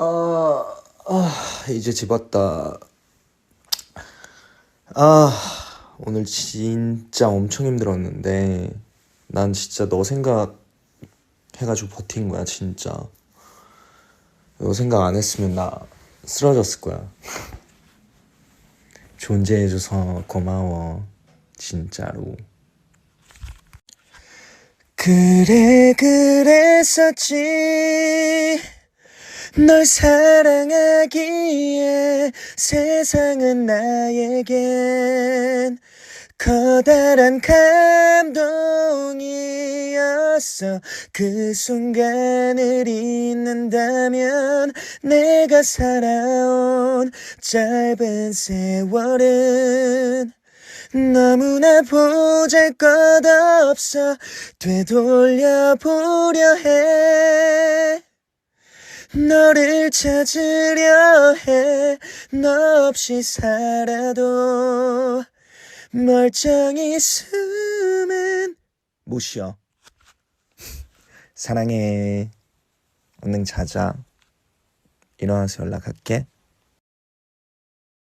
아, 아, 이제 집 왔다. 아, 오늘 진짜 엄청 힘들었는데, 난 진짜 너 생각 해가지고 버틴 거야, 진짜. 너 생각 안 했으면 나 쓰러졌을 거야. 존재해줘서 고마워, 진짜로. 그래, 그랬었지. 널 사랑하기에 세상은 나에겐 커다란 감동이었어. 그 순간을 잊는다면 내가 살아온 짧은 세월은 너무나 보잘 것 없어. 되돌려 보려 해 너를 찾으려 해. 너 없이 살아도 멀쩡히 숨은 못 쉬어. 사랑해. 얼른 자자. 일어나서 연락할게